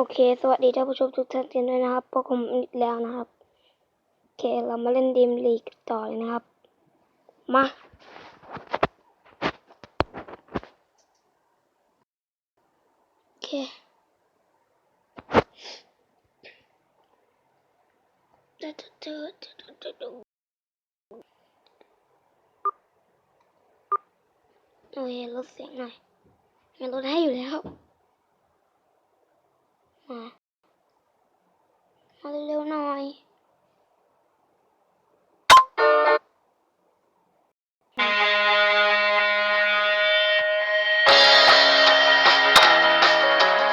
โอเค สวัสดีท่านผู้ชมทุกท่านด้วยนะครับพวกผมอีกแล้วนะครับ โอเค เรามาเล่นดีมลีกต่อเลยนะครับ มา โอเค โอเคลดเสียงหน่อยมันลดให้อยู่แล้ว มา มาเร็วๆหน่อย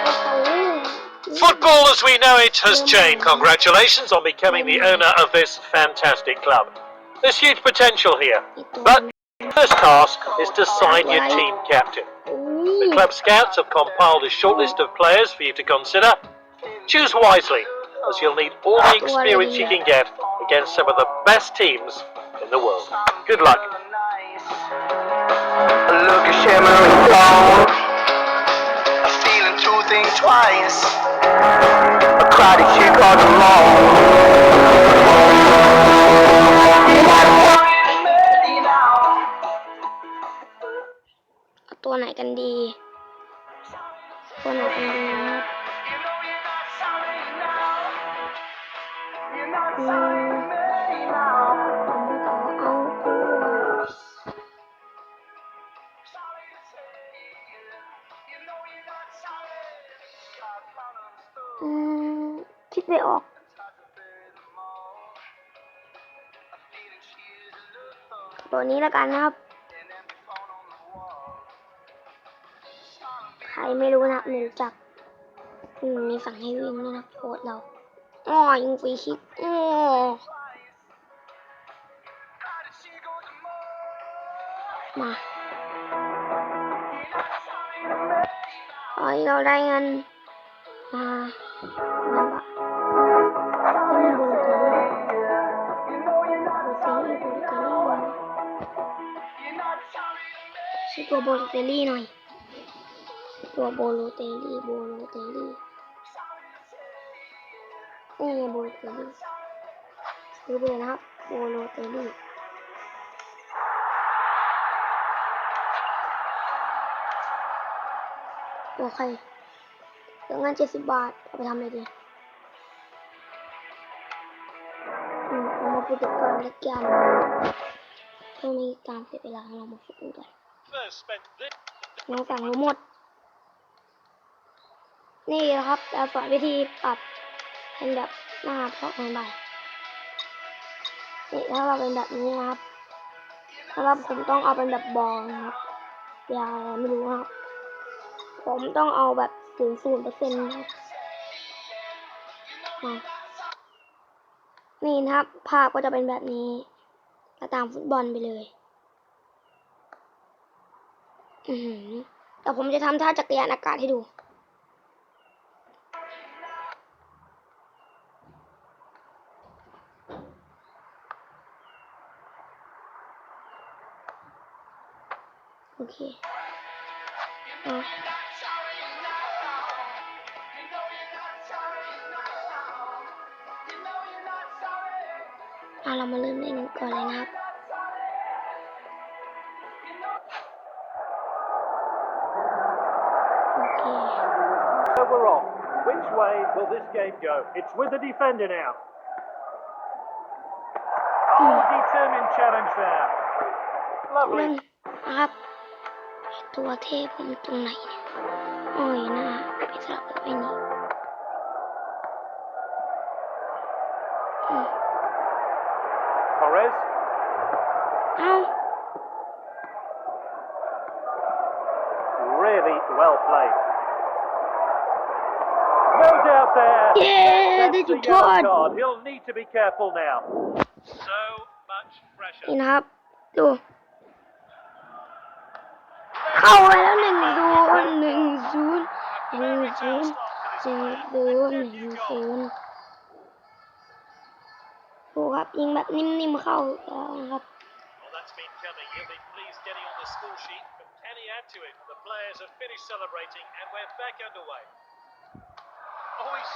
โอ้โห Football as we know it has changed. Congratulations on becoming the owner of this fantastic club. There's huge potential here. อีกตัว But first task is to sign your team captain. The club scouts have compiled a shortlist of players for you to consider. Choose wisely, as you'll need all the experience you can get against some of the best teams in the world. Good luck. Look at shimmering gold. A feeling two things twice. A crowded chick on the lawn. อืมคิดไม่ออก ตัวนี้แล้วกันนะครับ ใครไม่รู้นะไม่รู้จักอืมมีสั่งให้วิ่งด้วยนะโค้ดเราอ้อยิงฟรีคิกอ้อมาขอให้เราได้เงิน มาเงินบาทเงินบุญกันเลยบุญกันเลยบุญกันเลยชื่อตัวโบลเตอรี่หน่อยตัวโบโลเต ลลี่โบโลเตลลี่นี่ไงโบโลเตลลี่ซื้อไปเลยนเตลลี่โอเคเหลือเงินเจ็ดสิบบาท เอาไปทำอะไรดีอืมเอามาพูดกันก่อนละกันเพื่อไมีการเสียเวลาเรามาฝึกกันก่อน First spent this ยังสั่งรู้หมด นี่นะครับเราสอนวิธีปรับเป็นแบบหน้าเพราะไม่ใบนี่ถ้าเราเป็นแบบนี้นะครับถ้าเราผมต้องเอาเป็นแบบบอลนะครับยาอะไรไม่รู้ครับผมต้องเอาแบบ ศูนย์ศูนย์เปอร์เซ็นต์นะนี่นะครับ ภาพก็จะเป็นแบบนี้ตามฟุตบอลไปเลย อือหือแต่ผมจะทำท่าจักรยานอากาศให้ดู โอเคอาอะ เรามาเริ่มเล่นกันก่อนเลยนะครับโอเค overall. Which way will this game go? It's with the defender now. Oh, determined challenge there. เล่ Lovely. นนะครับตัวเทพผมตรงไหนเนี่ยโอ้ยหน้าไปสลับกับไอ้นี่อืม Torres. เอ้า Really well played. No doubt there. เย้ That's ได้ the จุดโท yellow ษ card. He'll need to be careful now. So much pressure. นี่นะครับ ดู เข้าไปแล้วหนึ่งศูนย์หนึ่งศูนย์หนึ่งศูนย์หนึ่งศูนย์หนึ่งศูนย์ดู ครับยิงแบบนิ่มๆเข้าแล้วนะครับ Well, that's been coming. He'll be pleased getting on the score sheet, but can he add to it? The players have finished celebrating, and we're back underway.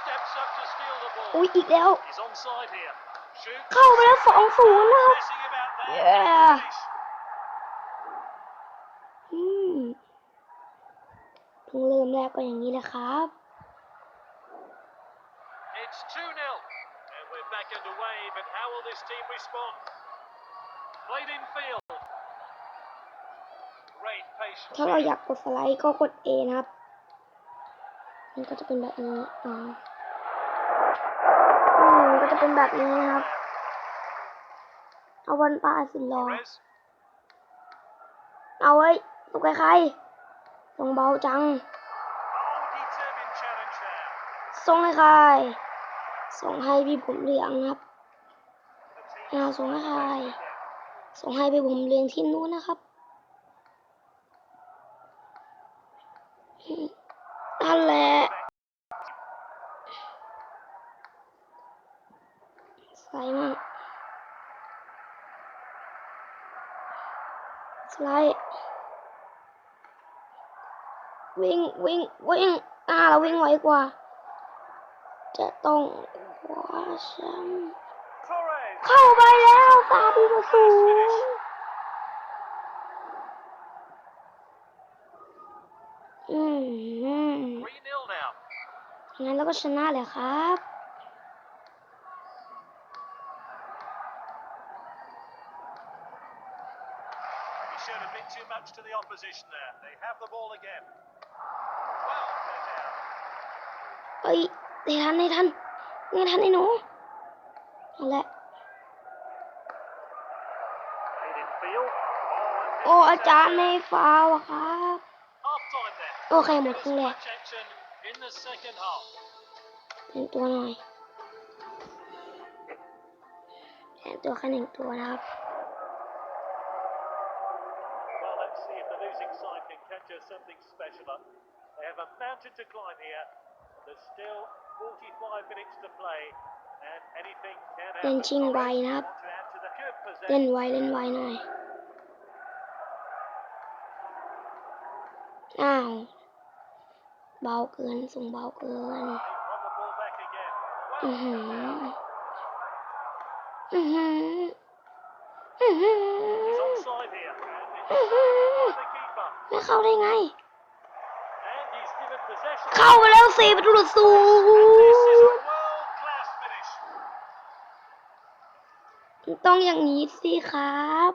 Looks up to steal the ball. อุ้ยอีกแล้ว He's onside here. Shoots. เข้าไปแล้วสองศูนย์นะครับ Messing about there. Yeah. Finish. อืมเพิ่งเริ่มแรกก็อย่างนี้แหละครับ And we're back underway, but how will this team respond? Played in field. Great ถ้าเรา patience. อยากกดสไลด์ก็กด A นะครับ มันก็จะเป็นแบบนี้อ๋ออืมก็จะเป็นแบบนี้นะครับ เอาวันปลาสิรอ Torres. เอาไว้ตกใครๆส่งเบาจัง Oh, determined challenge there. ส่งให้ใคร ส่งให้พี่ผมเหลืองครับอ่าส่งให้ใครส่งให้พี่ผมเหลืองที่นู้นนะครับอืมนั่นแหละสไลด์มากสไลด์วิ่งวิ่งวิ่งอ่าเราวิ่งไวกว่า จะต้อง ฉัเข้าไปแล้วตาดีมาสูงอืมงั้นเราก็ชนะเลยครับเฮ้ยในทันในทัน ได้ทันไอ้หนูเอาละ Played in field. โอ้อาจารย์ไม่ฟาวล์อะครับ Half time then. โอเคหมดครึ่งแรก Much action in the second half. แต่งตัวหน่อยแต่งตัวแค่หนึ่งตัวนะครับ Well, let's see if the losing side can conjure something special up. They have a mountain to climb here. There's still 45 minutes to play, and anything can เล่น happen. ชิงไวนะครับ Want to add to the good เล่น possession. ไวเล่นไวหน่อย อ้าว เบาเกินส่งเบาเกิน They run the ball back again. อือ Well, หือ they're down. อือหือ อือหื He's อ onside here. And it's อื้อหือ the keeper. ไม่เข้าได้ไง เข้าไปแล้วสี่ประตูต่อศูนต้องอย่างนี้สิครับ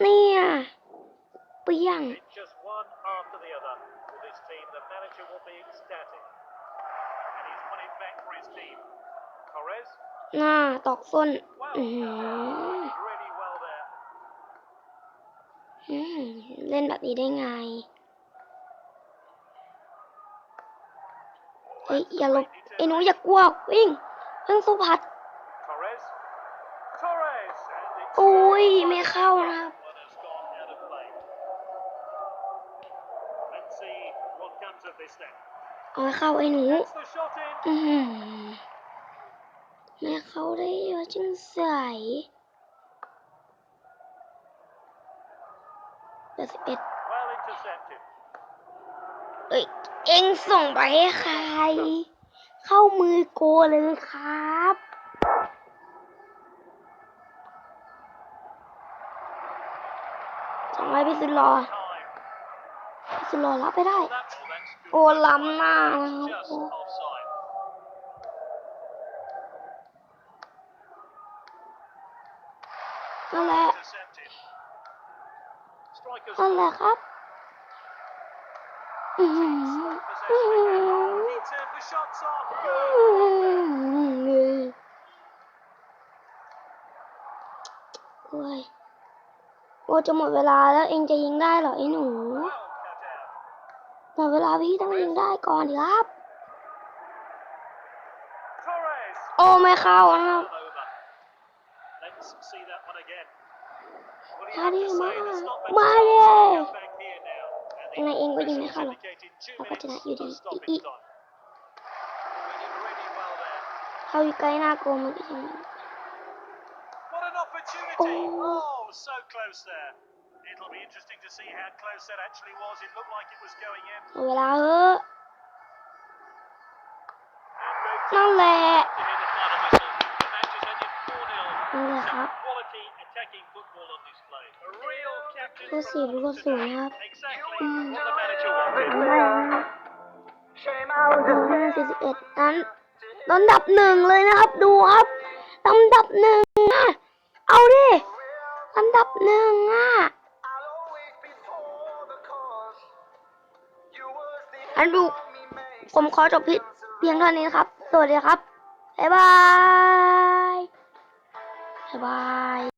เนี่ยเปียงน่าตอกส้นเล่นแบบนี้ได้ไง เฮ้ยอย่าหลบไอ้หนูอย่ากลัววิ่งเพิ่งสุพัด Torres, Torres, and it's อุ้ยไม่เข้านะครับ one has gone out of play. Let's see what comes of this then. เอาให้เข้าไอ้หนู That's the shot in. อือหือไม่เข้าได้เยอะจังใสแปดสิบเอ็ด Well intercepted. เอ้ยเอ็งส่งไปให้ใคร เข้ามือโกเลยครับ ส่งให้พี่สุดรอพี่สุดรอรับไปได้ โอ้ล้ำหน้านะครับนั่นแหละนั่นแหละครับ อือหือ Possession อื้อหื again. อ Oh, he turned the shots off. อื้ Good. อ โอ้ยโอ้จะหมดเวลาแล้วเองจะยิงได้เหรอไอ้หนู Well cut out. หมดเวลาพี่ต้องยิงได้ก่อนดิครับ Torres. โอ้ไม่เข้านะครับ Over. Let's see that one again. What do you มา have ดิ to มา say? There's not much มา time ดิ ยังไง the เองก็ยิง officials ไม่เข้าหรอก indicated two เราก็ชนะ minutes อยู่ดี of stoppage อี time. Really, really well there. เขาอยู่ใกล้หน้าโกงมันก็ยิง What an opportunity! Oh. Oh, so close there. It'll be interesting to see how close that actually was. It looked like it was going in. หมดเวลาเฮ้อะนั่นแหละ To hear the final whistle, the match has ended 4-0. นั่นแหละครับ ก็สี่ลูกกระสุนนะครับ Exactly what the manager wanted. ไม่นะดูห้าสี่สิบเอ็ดนั้นลำดับหนึ่งเลยนะครับ ดูครับลำดับหนึ่งอะเอาดิลำดับหนึ่งอะอันดูผมขอจบพิเพียงเท่านี้นะครับ สวัสดีครับ บ๊ายบาย บ๊ายบาย